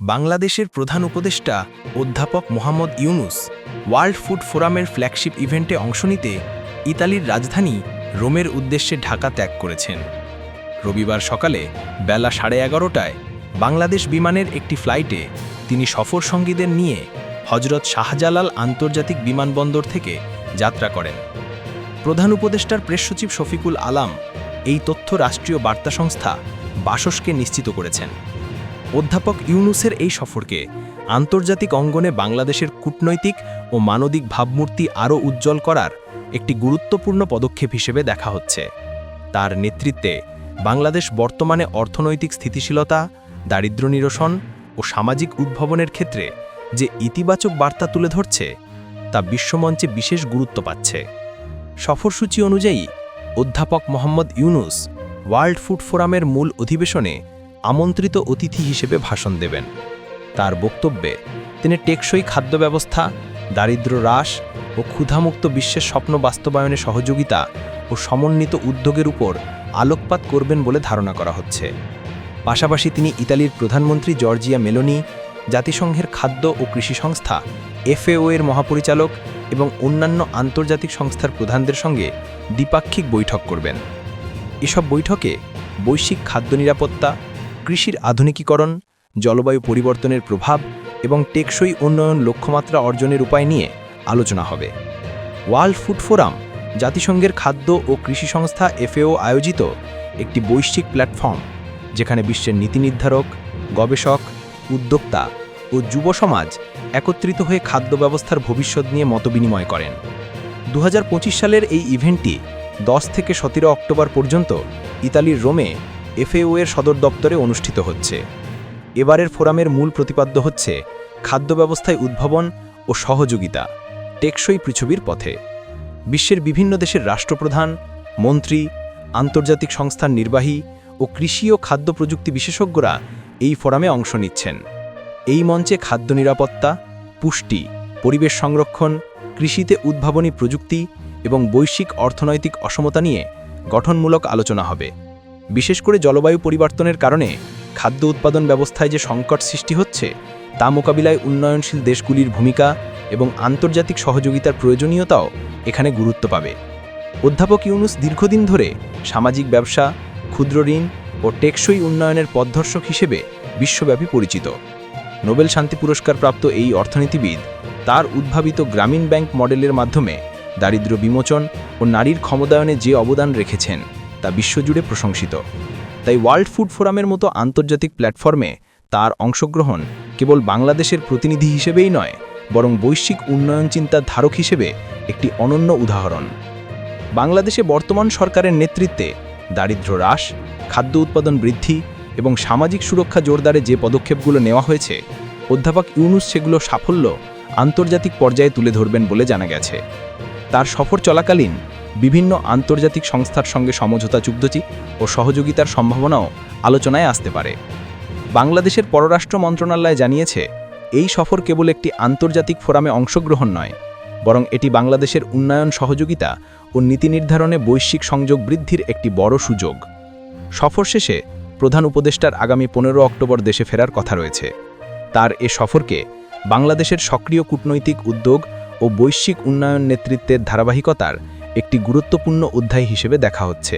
বাংলাদেশের প্রধান উপদেষ্টা অধ্যাপক মোহাম্মদ ইউনুস ওয়ার্ল্ড ফুড ফোরামের ফ্ল্যাগশিপ ইভেন্টে অংশ নিতে ইতালির রাজধানী রোমের উদ্দেশ্যে ঢাকা ত্যাগ করেছেন। রবিবার সকালে বেলা সাড়ে এগারোটায় বাংলাদেশ বিমানের একটি ফ্লাইটে তিনি সফর সঙ্গীদের নিয়ে হজরত শাহজালাল আন্তর্জাতিক বিমানবন্দর থেকে যাত্রা করেন। প্রধান উপদেষ্টার প্রেস সচিব শফিকুল আলাম এই তথ্য রাষ্ট্রীয় বার্তা সংস্থা বাসসকে নিশ্চিত করেছেন। অধ্যাপক ইউনুসের এই সফরকে আন্তর্জাতিক অঙ্গনে বাংলাদেশের কূটনৈতিক ও মানবিক ভাবমূর্তি আরও উজ্জ্বল করার একটি গুরুত্বপূর্ণ পদক্ষেপ হিসেবে দেখা হচ্ছে। তার নেতৃত্বে বাংলাদেশ বর্তমানে অর্থনৈতিক স্থিতিশীলতা দারিদ্র্য নিরসন ও সামাজিক উদ্ভাবনের ক্ষেত্রে যে ইতিবাচক বার্তা তুলে ধরছে, তা বিশ্বমঞ্চে বিশেষ গুরুত্ব পাচ্ছে। সফরসূচি অনুযায়ী অধ্যাপক মোহাম্মদ ইউনুস ওয়ার্ল্ড ফুড ফোরামের মূল অধিবেশনে আমন্ত্রিত অতিথি হিসেবে ভাষণ দেবেন। তার বক্তব্যে তিনি টেকসই খাদ্য ব্যবস্থা দারিদ্র্য হ্রাস ও ক্ষুধামুক্ত বিশ্বের স্বপ্ন বাস্তবায়নে সহযোগিতা ও সমন্বিত উদ্যোগের উপর আলোকপাত করবেন বলে ধারণা করা হচ্ছে। পাশাপাশি তিনি ইতালির প্রধানমন্ত্রী জর্জিয়া মেলোনি, জাতিসংঘের খাদ্য ও কৃষি সংস্থা এফএও এর মহাপরিচালক এবং অন্যান্য আন্তর্জাতিক সংস্থার প্রধানদের সঙ্গে দ্বিপাক্ষিক বৈঠক করবেন। এসব বৈঠকে বৈশ্বিক খাদ্য নিরাপত্তা কৃষির আধুনিকীকরণ, জলবায়ু পরিবর্তনের প্রভাব এবং টেকসই উন্নয়ন লক্ষ্যমাত্রা অর্জনের উপায় নিয়ে আলোচনা হবে। ওয়ার্ল্ড ফুড ফোরাম, জাতিসংঘের খাদ্য ও কৃষি সংস্থা এফএও আয়োজিত একটি বৈশ্বিক প্ল্যাটফর্ম, যেখানে বিশ্বের নীতি নির্ধারক, গবেষক, উদ্যোক্তা ও যুব সমাজ একত্রিত হয়ে খাদ্য ব্যবস্থার ভবিষ্যৎ নিয়ে মতবিনিময় করেন। দু হাজার পঁচিশ সালের এই ইভেন্টটি দশ থেকে সতেরো অক্টোবর পর্যন্ত ইতালির রোমে এফএও এর সদর দপ্তরে অনুষ্ঠিত হচ্ছে। এবারের ফোরামের মূল প্রতিপাদ্য হচ্ছে খাদ্য ব্যবস্থায় উদ্ভাবন ও সহযোগিতা, টেকসই পৃথিবীর পথে। বিশ্বের বিভিন্ন দেশের রাষ্ট্রপ্রধান, মন্ত্রী, আন্তর্জাতিক সংস্থার নির্বাহী ও কৃষি ও খাদ্য প্রযুক্তি বিশেষজ্ঞরা এই ফোরামে অংশ নিচ্ছেন। এই মঞ্চে খাদ্য নিরাপত্তা, পুষ্টি, পরিবেশ সংরক্ষণ, কৃষিতে উদ্ভাবনী প্রযুক্তি এবং বৈশ্বিক অর্থনৈতিক অসমতা নিয়ে গঠনমূলক আলোচনা হবে। বিশেষ করে জলবায়ু পরিবর্তনের কারণে খাদ্য উৎপাদন ব্যবস্থায় যে সংকট সৃষ্টি হচ্ছে, তা মোকাবিলায় উন্নয়নশীল দেশগুলির ভূমিকা এবং আন্তর্জাতিক সহযোগিতার প্রয়োজনীয়তাও এখানে গুরুত্ব পাবে। অধ্যাপক ইউনুস দীর্ঘদিন ধরে সামাজিক ব্যবসা, ক্ষুদ্র ঋণ ও টেকসই উন্নয়নের পথদর্শক হিসেবে বিশ্বব্যাপী পরিচিত। নোবেল শান্তি পুরস্কার প্রাপ্ত এই অর্থনীতিবিদ তার উদ্ভাবিত গ্রামীণ ব্যাংক মডেলের মাধ্যমে দারিদ্র্য বিমোচন ও নারীর ক্ষমতায়নে যে অবদান রেখেছেন। তা বিশ্বজুড়ে প্রশংসিত। তাই ওয়ার্ল্ড ফুড ফোরামের মতো আন্তর্জাতিক প্ল্যাটফর্মে তার অংশগ্রহণ কেবল বাংলাদেশের প্রতিনিধি হিসেবেই নয়, বরং বৈশ্বিক উন্নয়ন চিন্তার ধারক হিসেবে একটি অনন্য উদাহরণ। বাংলাদেশে বর্তমান সরকারের নেতৃত্বে দারিদ্র্য হ্রাস, খাদ্য উৎপাদন বৃদ্ধি এবং সামাজিক সুরক্ষা জোরদারে যে পদক্ষেপগুলো নেওয়া হয়েছে, অধ্যাপক ইউনুস সেগুলো সাফল্য আন্তর্জাতিক পর্যায়ে তুলে ধরবেন বলে জানা গেছে। তার সফর চলাকালীন বিভিন্ন আন্তর্জাতিক সংস্থার সঙ্গে সমঝোতা চুক্তি ও সহযোগিতার সম্ভাবনাও আলোচনায় আসতে পারে। বাংলাদেশের পররাষ্ট্র মন্ত্রণালয় জানিয়েছে, এই সফর কেবল একটি আন্তর্জাতিক ফোরামে অংশগ্রহণ নয়, বরং এটি বাংলাদেশের উন্নয়ন সহযোগিতা ও নীতি নির্ধারণে বৈশ্বিক সংযোগ বৃদ্ধির একটি বড় সুযোগ। সফর শেষে প্রধান উপদেষ্টার আগামী পনেরো অক্টোবর দেশে ফেরার কথা রয়েছে। তার এ সফরকে বাংলাদেশের সক্রিয় কূটনৈতিক উদ্যোগ ও বৈশ্বিক উন্নয়ন নেতৃত্বের ধারাবাহিকতার একটি গুরুত্বপূর্ণ অধ্যায় হিসেবে দেখা হচ্ছে।